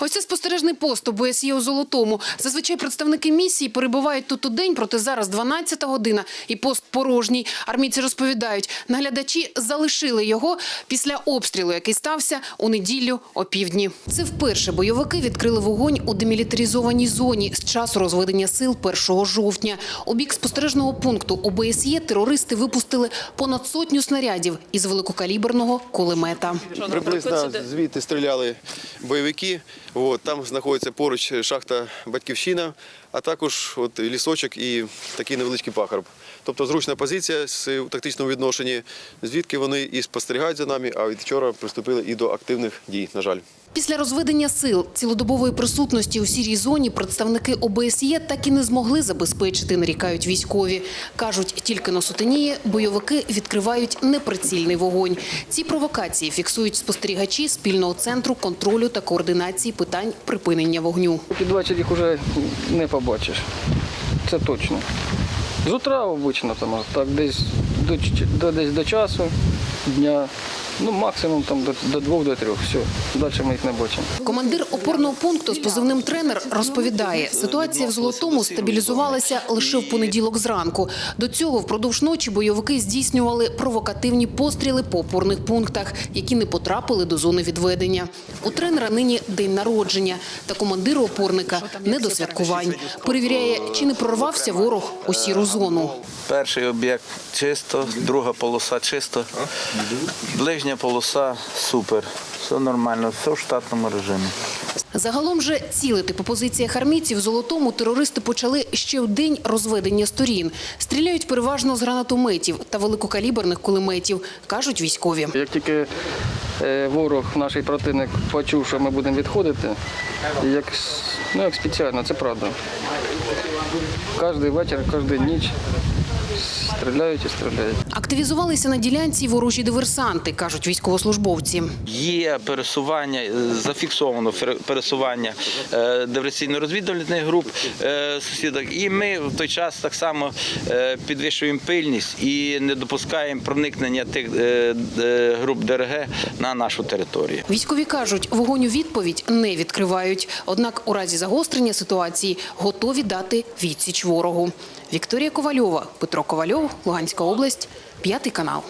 Ось це спостережний пост ОБСЄ у Золотому. Зазвичай представники місії перебувають тут у день, проте зараз 12 година і пост порожній. Армійці розповідають, наглядачі залишили його після обстрілу, який стався у неділю опівдні. Це вперше бойовики відкрили вогонь у демілітаризованій зоні з часу розведення сил 1 жовтня. У бік спостережного пункту ОБСЄ терористи випустили понад сотню снарядів із великокаліберного кулемета. Приблизно звідти стріляли бойовики. От, там знаходиться поруч шахта Батьківщина, а також от, лісочок і такий невеличкий пахарб. Тобто зручна позиція з тактичному відношенні, звідки вони і спостерігають за нами, а від вчора приступили і до активних дій, на жаль. Після розведення сил цілодобової присутності у сірій зоні представники ОБСЄ так і не змогли забезпечити, нарікають військові. Кажуть, тільки на сутеніє бойовики відкривають неприцільний вогонь. Ці провокації фіксують спостерігачі спільного центру контролю та координації питань припинення вогню. Під вечір їх вже не побачиш. Це точно. З утра обично там, так, десь до, десь до часу дня, ну максимум там до, до двох, до трьох. Все. Далі ми їх не бачимо. Командир опорного пункту з позивним тренер розповідає, ситуація в Золотому стабілізувалася лише в понеділок зранку. До цього впродовж ночі бойовики здійснювали провокативні постріли по опорних пунктах, які не потрапили до зони відведення. У тренера нині день народження, та командиру опорника не до святкувань. Перевіряє, чи не прорвався ворог у сіру зону. Перший об'єкт чисто, друга полоса чисто, ближня полоса супер. Все нормально, все в штатному режимі. Загалом же цілити по позиціях армійців в Золотому терористи почали ще в день розведення сторін. Стріляють переважно з гранатометів та великокаліберних кулеметів, кажуть військові. Як тільки е, ворог, наш противник, почув, що ми будемо відходити, як, ну, як спеціально, це правда. Кожен вечір, кожну ніч стріляють і стріляють. Активізувалися на ділянці ворожі диверсанти, кажуть військовослужбовці. Є пересування, е, зафіксовано пересування е, диверсійно-розвідувальних груп е, сусідок. І ми в той час так само підвищуємо пильність і не допускаємо проникнення тих груп ДРГ на нашу територію. Військові кажуть, вогонь у відповідь не відкривають. Однак у разі загострення ситуації готові дати відсіч ворогу. Вікторія Ковальова, Петро Ковальов, Луганська область, п'ятий канал.